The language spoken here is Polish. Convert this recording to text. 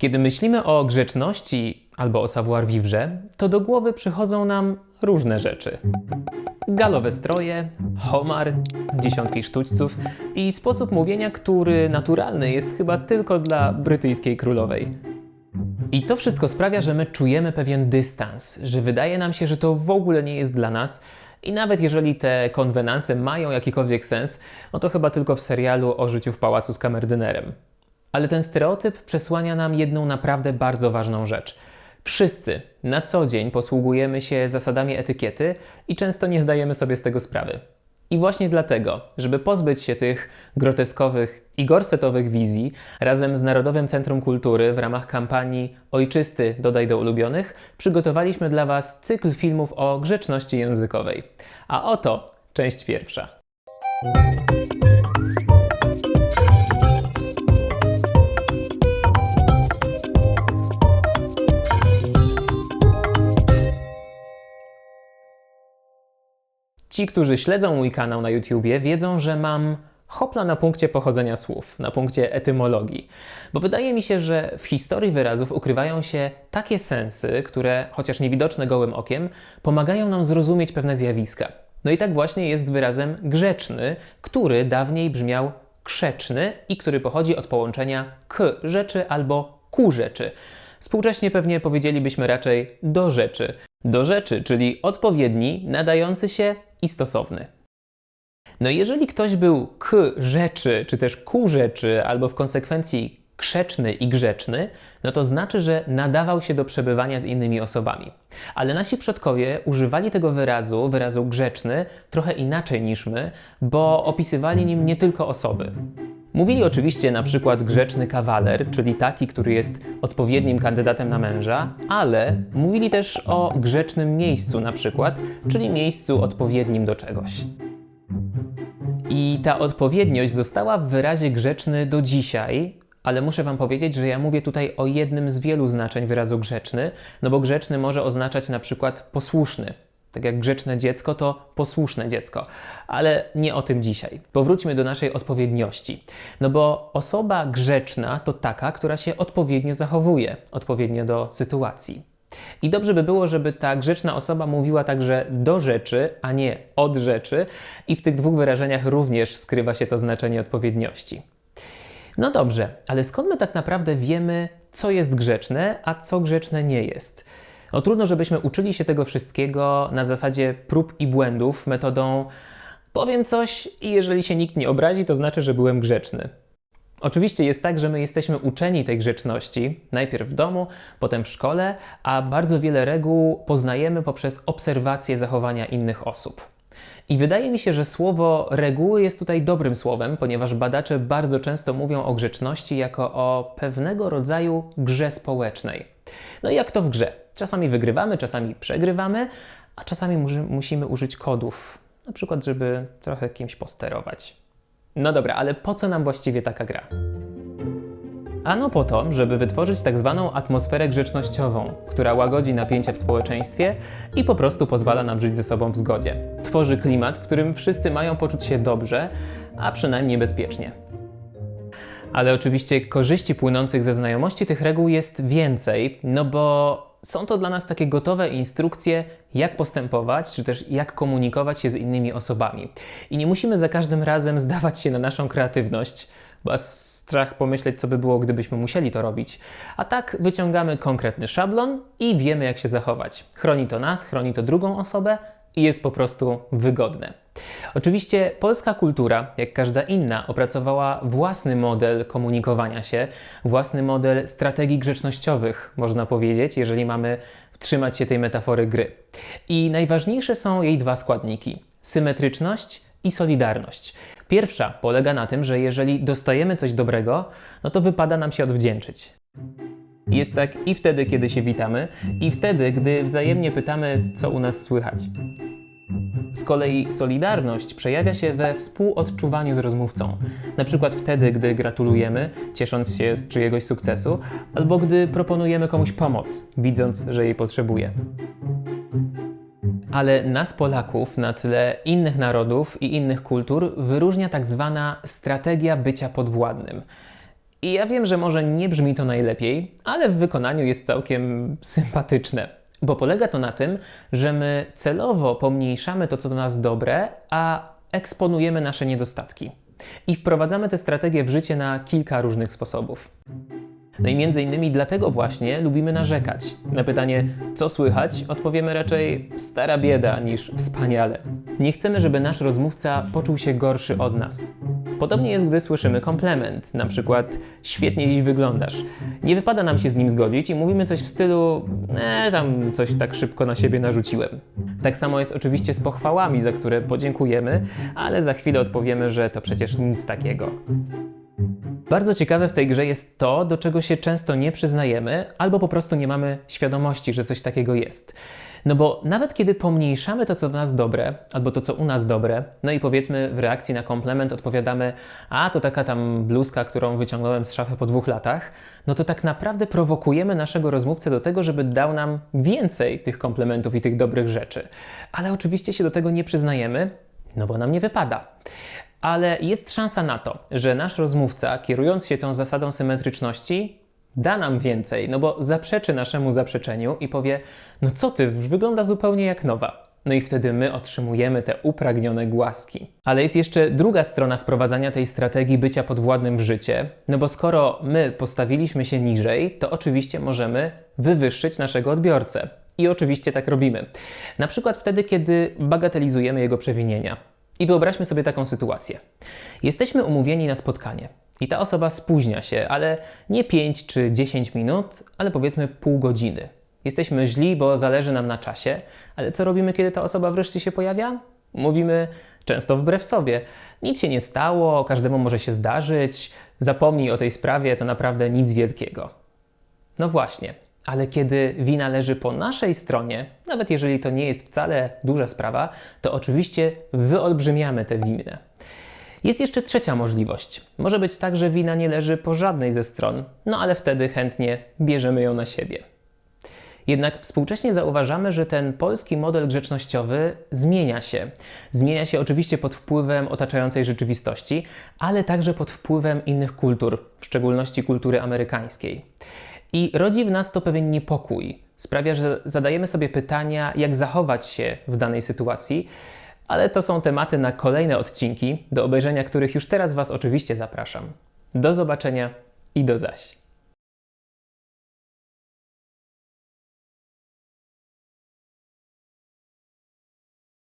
Kiedy myślimy o grzeczności albo o savoir-vivre, to do głowy przychodzą nam różne rzeczy. Galowe stroje, homar, dziesiątki sztućców i sposób mówienia, który naturalny jest chyba tylko dla brytyjskiej królowej. I to wszystko sprawia, że my czujemy pewien dystans, że wydaje nam się, że to w ogóle nie jest dla nas. I nawet jeżeli te konwenanse mają jakikolwiek sens, no to chyba tylko w serialu o życiu w pałacu z kamerdynerem. Ale ten stereotyp przesłania nam jedną naprawdę bardzo ważną rzecz. Wszyscy na co dzień posługujemy się zasadami etykiety i często nie zdajemy sobie z tego sprawy. I właśnie dlatego, żeby pozbyć się tych groteskowych i gorsetowych wizji, razem z Narodowym Centrum Kultury w ramach kampanii Ojczysty dodaj do ulubionych, przygotowaliśmy dla Was cykl filmów o grzeczności językowej. A oto część pierwsza. Ci, którzy śledzą mój kanał na YouTubie, wiedzą, że mam hopla na punkcie pochodzenia słów, na punkcie etymologii. Bo wydaje mi się, że w historii wyrazów ukrywają się takie sensy, które, chociaż niewidoczne gołym okiem, pomagają nam zrozumieć pewne zjawiska. No i tak właśnie jest wyrazem grzeczny, który dawniej brzmiał krzeczny i który pochodzi od połączenia k rzeczy albo ku rzeczy. Współcześnie pewnie powiedzielibyśmy raczej do rzeczy. Do rzeczy, czyli odpowiedni, nadający się i stosowny. No jeżeli ktoś był k rzeczy, czy też ku rzeczy, albo w konsekwencji krzeczny i grzeczny, no to znaczy, że nadawał się do przebywania z innymi osobami. Ale nasi przodkowie używali tego wyrazu, wyrazu grzeczny, trochę inaczej niż my, bo opisywali nim nie tylko osoby. Mówili oczywiście na przykład grzeczny kawaler, czyli taki, który jest odpowiednim kandydatem na męża, ale mówili też o grzecznym miejscu na przykład, czyli miejscu odpowiednim do czegoś. I ta odpowiedniość została w wyrazie grzeczny do dzisiaj, ale muszę Wam powiedzieć, że ja mówię tutaj o jednym z wielu znaczeń wyrazu grzeczny, no bo grzeczny może oznaczać na przykład posłuszny. Tak jak grzeczne dziecko to posłuszne dziecko, ale nie o tym dzisiaj. Powróćmy do naszej odpowiedniości. No bo osoba grzeczna to taka, która się odpowiednio zachowuje, odpowiednio do sytuacji. I dobrze by było, żeby ta grzeczna osoba mówiła także do rzeczy, a nie od rzeczy, i w tych dwóch wyrażeniach również skrywa się to znaczenie odpowiedniości. No dobrze, ale skąd my tak naprawdę wiemy, co jest grzeczne, a co grzeczne nie jest? No trudno, żebyśmy uczyli się tego wszystkiego na zasadzie prób i błędów, metodą powiem coś i jeżeli się nikt nie obrazi, to znaczy, że byłem grzeczny. Oczywiście jest tak, że my jesteśmy uczeni tej grzeczności, najpierw w domu, potem w szkole, a bardzo wiele reguł poznajemy poprzez obserwację zachowania innych osób. I wydaje mi się, że słowo reguły jest tutaj dobrym słowem, ponieważ badacze bardzo często mówią o grzeczności jako o pewnego rodzaju grze społecznej. No i jak to w grze? Czasami wygrywamy, czasami przegrywamy, a czasami musimy użyć kodów, na przykład, żeby trochę kimś posterować. No dobra, ale po co nam właściwie taka gra? Ano po to, żeby wytworzyć tak zwaną atmosferę grzecznościową, która łagodzi napięcie w społeczeństwie i po prostu pozwala nam żyć ze sobą w zgodzie. Tworzy klimat, w którym wszyscy mają poczuć się dobrze, a przynajmniej bezpiecznie. Ale oczywiście korzyści płynących ze znajomości tych reguł jest więcej, no bo są to dla nas takie gotowe instrukcje, jak postępować, czy też jak komunikować się z innymi osobami. I nie musimy za każdym razem zdawać się na naszą kreatywność, bo strach pomyśleć, co by było, gdybyśmy musieli to robić. A tak wyciągamy konkretny szablon i wiemy, jak się zachować. Chroni to nas, chroni to drugą osobę i jest po prostu wygodne. Oczywiście polska kultura, jak każda inna, opracowała własny model komunikowania się, własny model strategii grzecznościowych, można powiedzieć, jeżeli mamy trzymać się tej metafory gry. I najważniejsze są jej dwa składniki: symetryczność i solidarność. Pierwsza polega na tym, że jeżeli dostajemy coś dobrego, no to wypada nam się odwdzięczyć. Jest tak i wtedy, kiedy się witamy, i wtedy, gdy wzajemnie pytamy, co u nas słychać. Z kolei solidarność przejawia się we współodczuwaniu z rozmówcą. Na przykład wtedy, gdy gratulujemy, ciesząc się z czyjegoś sukcesu, albo gdy proponujemy komuś pomoc, widząc, że jej potrzebuje. Ale nas, Polaków, na tle innych narodów i innych kultur wyróżnia tak zwana strategia bycia podwładnym. I ja wiem, że może nie brzmi to najlepiej, ale w wykonaniu jest całkiem sympatyczne. Bo polega to na tym, że my celowo pomniejszamy to, co do nas dobre, a eksponujemy nasze niedostatki. I wprowadzamy tę strategię w życie na kilka różnych sposobów. No i między innymi dlatego właśnie lubimy narzekać. Na pytanie, co słychać, odpowiemy raczej stara bieda niż wspaniale. Nie chcemy, żeby nasz rozmówca poczuł się gorszy od nas. Podobnie jest, gdy słyszymy komplement, na przykład świetnie dziś wyglądasz. Nie wypada nam się z nim zgodzić i mówimy coś w stylu e, tam coś tak szybko na siebie narzuciłem. Tak samo jest oczywiście z pochwałami, za które podziękujemy, ale za chwilę odpowiemy, że to przecież nic takiego. Bardzo ciekawe w tej grze jest to, do czego się często nie przyznajemy, albo po prostu nie mamy świadomości, że coś takiego jest. No bo nawet kiedy pomniejszamy to, co w nas dobre, albo to, co u nas dobre, no i powiedzmy w reakcji na komplement odpowiadamy, a to taka tam bluzka, którą wyciągnąłem z szafy po dwóch latach, no to tak naprawdę prowokujemy naszego rozmówcę do tego, żeby dał nam więcej tych komplementów i tych dobrych rzeczy. Ale oczywiście się do tego nie przyznajemy, no bo nam nie wypada. Ale jest szansa na to, że nasz rozmówca, kierując się tą zasadą symetryczności, da nam więcej, no bo zaprzeczy naszemu zaprzeczeniu i powie: No co ty, wygląda zupełnie jak nowa. No i wtedy my otrzymujemy te upragnione głaski. Ale jest jeszcze druga strona wprowadzania tej strategii bycia podwładnym w życie, no bo skoro my postawiliśmy się niżej, to oczywiście możemy wywyższyć naszego odbiorcę. I oczywiście tak robimy. Na przykład wtedy, kiedy bagatelizujemy jego przewinienia. I wyobraźmy sobie taką sytuację. Jesteśmy umówieni na spotkanie i ta osoba spóźnia się, ale nie 5 czy 10 minut, ale powiedzmy pół godziny. Jesteśmy źli, bo zależy nam na czasie, ale co robimy, kiedy ta osoba wreszcie się pojawia? Mówimy często wbrew sobie. Nic się nie stało, każdemu może się zdarzyć, zapomnij o tej sprawie, to naprawdę nic wielkiego. No właśnie, ale kiedy wina leży po naszej stronie, nawet jeżeli to nie jest wcale duża sprawa, to oczywiście wyolbrzymiamy tę winę. Jest jeszcze trzecia możliwość. Może być tak, że wina nie leży po żadnej ze stron, no ale wtedy chętnie bierzemy ją na siebie. Jednak współcześnie zauważamy, że ten polski model grzecznościowy zmienia się. Zmienia się oczywiście pod wpływem otaczającej rzeczywistości, ale także pod wpływem innych kultur, w szczególności kultury amerykańskiej. I rodzi w nas to pewien niepokój. Sprawia, że zadajemy sobie pytania, jak zachować się w danej sytuacji, ale to są tematy na kolejne odcinki, do obejrzenia których już teraz Was oczywiście zapraszam. Do zobaczenia i do zaś.